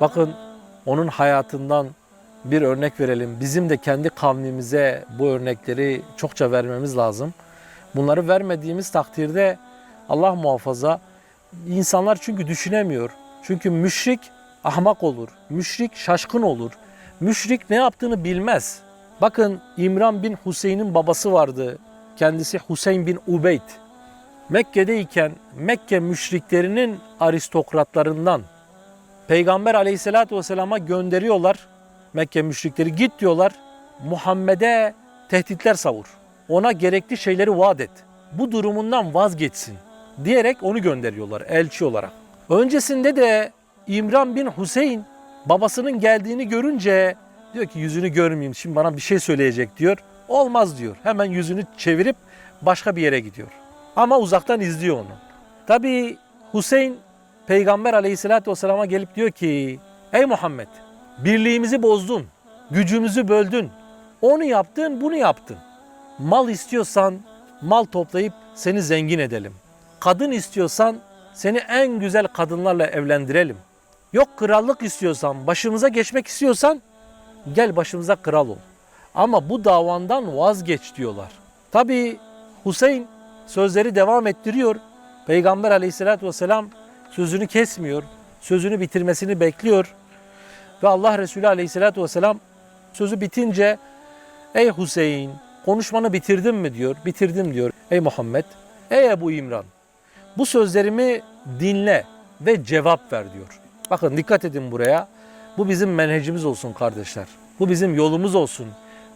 Bakın onun hayatından bir örnek verelim. Bizim de kendi kavmimize bu örnekleri çokça vermemiz lazım. Bunları vermediğimiz takdirde Allah muhafaza insanlar çünkü düşünemiyor. Çünkü müşrik ahmak olur. Müşrik şaşkın olur. Müşrik ne yaptığını bilmez. Bakın İmran bin Hüseyin'in babası vardı. Kendisi Hüseyin bin Ubeyd. Mekke'deyken Mekke müşriklerinin aristokratlarından Peygamber aleyhissalatü vesselama gönderiyorlar. Mekke müşrikleri git diyorlar. Muhammed'e tehditler savur. Ona gerekli şeyleri vaat et. Bu durumundan vazgeçsin diyerek onu gönderiyorlar elçi olarak. Öncesinde de İmran bin Hüseyin babasının geldiğini görünce diyor ki yüzünü görmeyeyim şimdi bana bir şey söyleyecek diyor. Olmaz diyor. Hemen yüzünü çevirip başka bir yere gidiyor. Ama uzaktan izliyor onu. Tabii Hüseyin Peygamber aleyhissalatü vesselama gelip diyor ki Ey Muhammed birliğimizi bozdun, gücümüzü böldün. Onu yaptın, bunu yaptın. Mal istiyorsan mal toplayıp seni zengin edelim. Kadın istiyorsan seni en güzel kadınlarla evlendirelim. Yok krallık istiyorsan, başımıza geçmek istiyorsan gel başımıza kral ol. Ama bu davandan vazgeç diyorlar. Tabii Hüseyin sözleri devam ettiriyor. Peygamber aleyhissalatü vesselam sözünü kesmiyor. Sözünü bitirmesini bekliyor. Ve Allah Resulü aleyhissalatü vesselam sözü bitince Ey Hüseyin konuşmanı bitirdin mi diyor. Bitirdim diyor. Ey Muhammed, ey Ebu İmran bu sözlerimi dinle ve cevap ver diyor. Bakın dikkat edin buraya. Bu bizim menhecimiz olsun kardeşler. Bu bizim yolumuz olsun.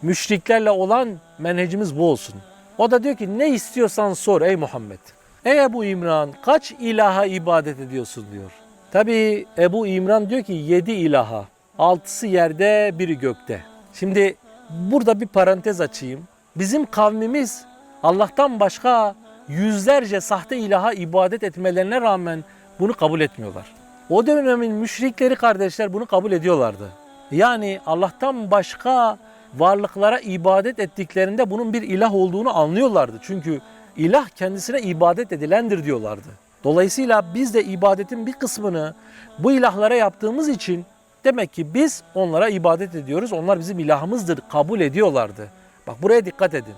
Müşriklerle olan menhecimiz bu olsun. O da diyor ki ne istiyorsan sor ey Muhammed. Ey Ebu İmran kaç ilaha ibadet ediyorsun diyor. Tabi Ebu İmran diyor ki yedi ilaha. Altısı yerde biri gökte. Şimdi burada bir parantez açayım. Bizim kavmimiz Allah'tan başka yüzlerce sahte ilaha ibadet etmelerine rağmen bunu kabul etmiyorlar. O dönemin müşrikleri kardeşler bunu kabul ediyorlardı. Yani Allah'tan başka varlıklara ibadet ettiklerinde bunun bir ilah olduğunu anlıyorlardı. Çünkü ilah kendisine ibadet edilendir diyorlardı. Dolayısıyla biz de ibadetin bir kısmını bu ilahlara yaptığımız için demek ki biz onlara ibadet ediyoruz. Onlar bizim ilahımızdır kabul ediyorlardı. Bak buraya dikkat edin.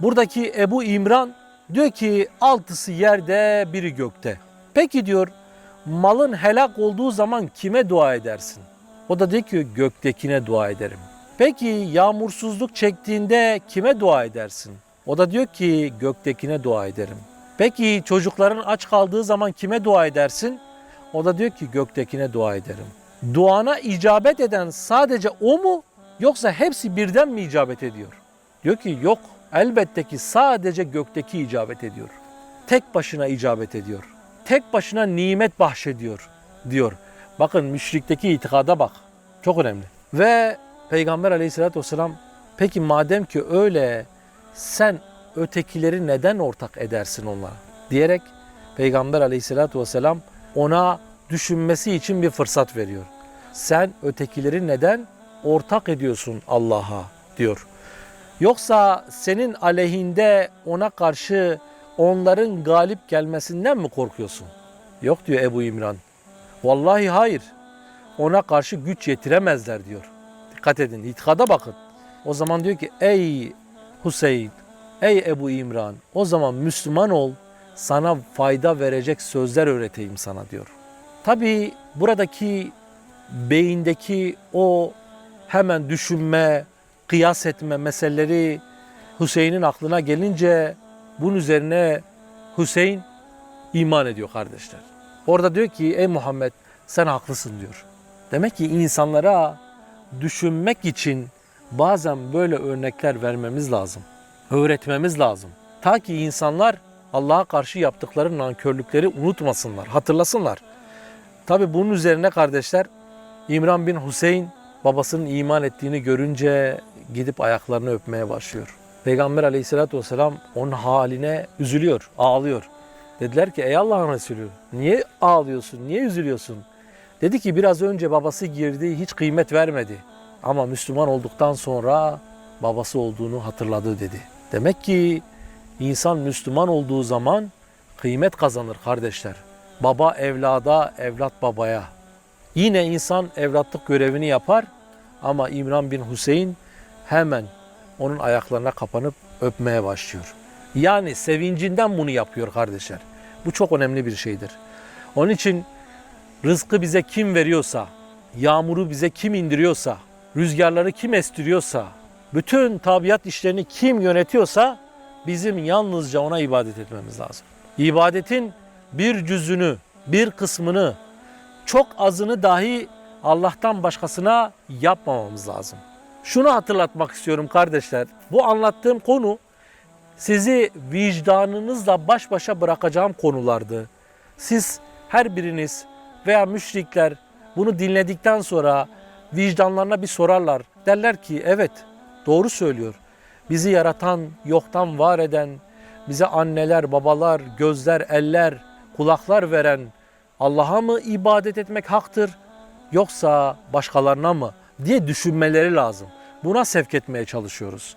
Buradaki Ebu İmran diyor ki altısı yerde biri gökte. Peki diyor malın helak olduğu zaman kime dua edersin? O da diyor ki göktekine dua ederim. Peki yağmursuzluk çektiğinde kime dua edersin? O da diyor ki göktekine dua ederim. Peki çocukların aç kaldığı zaman kime dua edersin? O da diyor ki göktekine dua ederim. Duana icabet eden sadece o mu yoksa hepsi birden mi icabet ediyor? Diyor ki yok elbette ki sadece gökteki icabet ediyor. Tek başına icabet ediyor. Tek başına nimet bahşediyor diyor. Bakın müşrikteki itikada bak. Çok önemli. Ve Peygamber aleyhissalatü vesselam peki madem ki öyle sen ötekileri neden ortak edersin onlara? Diyerek Peygamber aleyhissalatü vesselam ona düşünmesi için bir fırsat veriyor. Sen ötekileri neden ortak ediyorsun Allah'a diyor. Yoksa senin aleyhinde ona karşı onların galip gelmesinden mi korkuyorsun? Yok diyor Ebu İmran. Vallahi hayır. Ona karşı güç yetiremezler diyor. Dikkat edin, itikada bakın. O zaman diyor ki ey Hüseyin, ey Ebu İmran o zaman Müslüman ol sana fayda verecek sözler öğreteyim sana diyor. Tabi buradaki beyindeki o hemen düşünme, kıyas etme meseleleri Hüseyin'in aklına gelince bunun üzerine Hüseyin iman ediyor kardeşler. Orada diyor ki ey Muhammed sen haklısın diyor. Demek ki insanlara düşünmek için bazen böyle örnekler vermemiz lazım. Öğretmemiz lazım. Ta ki insanlar Allah'a karşı yaptıkları nankörlükleri unutmasınlar, hatırlasınlar. Tabi bunun üzerine kardeşler İmran bin Hüseyin babasının iman ettiğini görünce gidip ayaklarını öpmeye başlıyor. Peygamber aleyhissalatü vesselam onun haline üzülüyor, ağlıyor. Dediler ki ey Allah'ın Resulü niye ağlıyorsun, niye üzülüyorsun? Dedi ki biraz önce babası girdi hiç kıymet vermedi. Ama Müslüman olduktan sonra babası olduğunu hatırladı dedi. Demek ki insan Müslüman olduğu zaman kıymet kazanır kardeşler. Baba evlada, evlat babaya. Yine insan evlatlık görevini yapar ama İmran bin Hüseyin hemen onun ayaklarına kapanıp öpmeye başlıyor. Yani sevincinden bunu yapıyor kardeşler. Bu çok önemli bir şeydir. Onun için rızkı bize kim veriyorsa, yağmuru bize kim indiriyorsa, rüzgarları kim estiriyorsa, bütün tabiat işlerini kim yönetiyorsa bizim yalnızca ona ibadet etmemiz lazım. İbadetin bir cüzünü, bir kısmını, çok azını dahi Allah'tan başkasına yapmamamız lazım. Şunu hatırlatmak istiyorum kardeşler. Bu anlattığım konu sizi vicdanınızla baş başa bırakacağım konulardı. Siz her biriniz veya müşrikler bunu dinledikten sonra vicdanlarına bir sorarlar. Derler ki evet doğru söylüyor. Bizi yaratan, yoktan var eden, bize anneler, babalar, gözler, eller, kulaklar veren Allah'a mı ibadet etmek haktır yoksa başkalarına mı diye düşünmeleri lazım. Buna sevk etmeye çalışıyoruz.